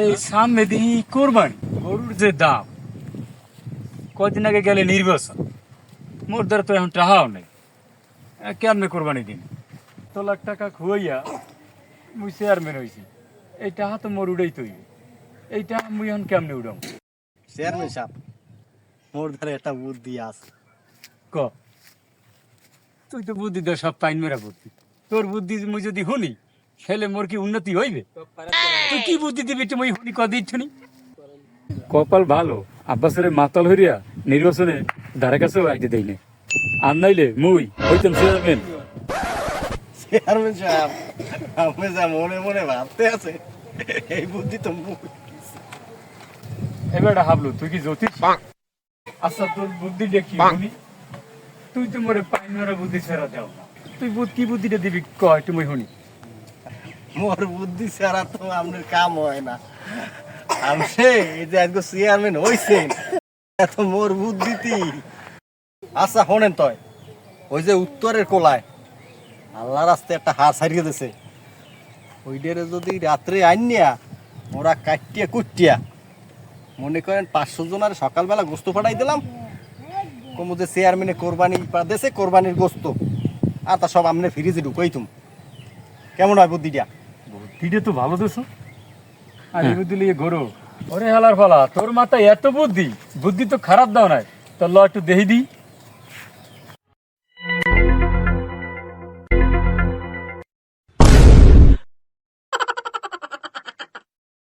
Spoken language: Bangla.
এই সামনে দিই কোরবানি গরুর যে দাম কদিন আগে গেলে নির্বাচন। মোর দ্বারা তো এখন টাহাও নেই। কেমনে কোরবানি দিন? তো লাখ টাকা খুয়াইয়া মুই চেয়ারম্যান হয়েছি এই টাহা তো মোর উড়াই তৈরি এই টাহা মুই এখন কেমনে উড়াম? চেয়ারম্যান সাহেব মোর ধারে একটা বুদ্ধি আছে। ক? তুই তো বুদ্ধি দে সব পাইন মেরা বুদ্ধি। তোর বুদ্ধি মুই যদি শুনি খেলে মোর কি উন্নতি হইবে? তুই কি বুদ্ধি দিবি তুমি শুনি কদিন শুনি কপাল ভালো। আব্বাসের মাতাল হইয়া নির্বাচনে ধারে কাছেও আইতে দেই না আর নাইলে মুই হইতাম চেয়ারম্যান চেয়ারম্যান সাহেব আপনি যা মনে মনে ভাবতে আছে এই বুদ্ধি তো মুখ এবারটা হাবলু তুই কি জ্যোতিষ? আচ্ছা তোর বুদ্ধি দেখি তুই তো মোরে পাইন মেরা বুদ্ধি ছেড়া দাও তুই বুদ্ধি কি বুদ্ধিটা দিবি কয় তুমি শুনি মোর বুদ্ধি ছাড়া তো আপনার কাম হয় না। আমি এই যে আজকে চেয়ারম্যান হইছেন এত মোর বুদ্ধিতি আচ্ছা শোনেন তয় ওই যে উত্তরের কোলায় আল্লাহ রাস্তায় একটা হাঁস হারিয়ে দিছে। ওইটারে যদি রাত্রে আইনিয়া, ওরা কাটিয়া কুটিয়া, মনে করেন পাঁচশো জনের সকালবেলা গোস্ত ফাটাই দিলাম। কমু যে চেয়ারম্যানে কোরবানি দেশে কোরবানির গোস্ত। আর তা সব আমনে ফ্রিজে ঢুকাই তুম কেমন হয় বুদ্ধিটা? বুদ্ধিটা তো ভালো দেছো আর এই বুদ্ধি লিয়ে ঘোরো ওরে হালার ফালা তোর মাথায় এত বুদ্ধি বুদ্ধি তো খারাপ দাও নাই। তো ল একটু দেহি দি।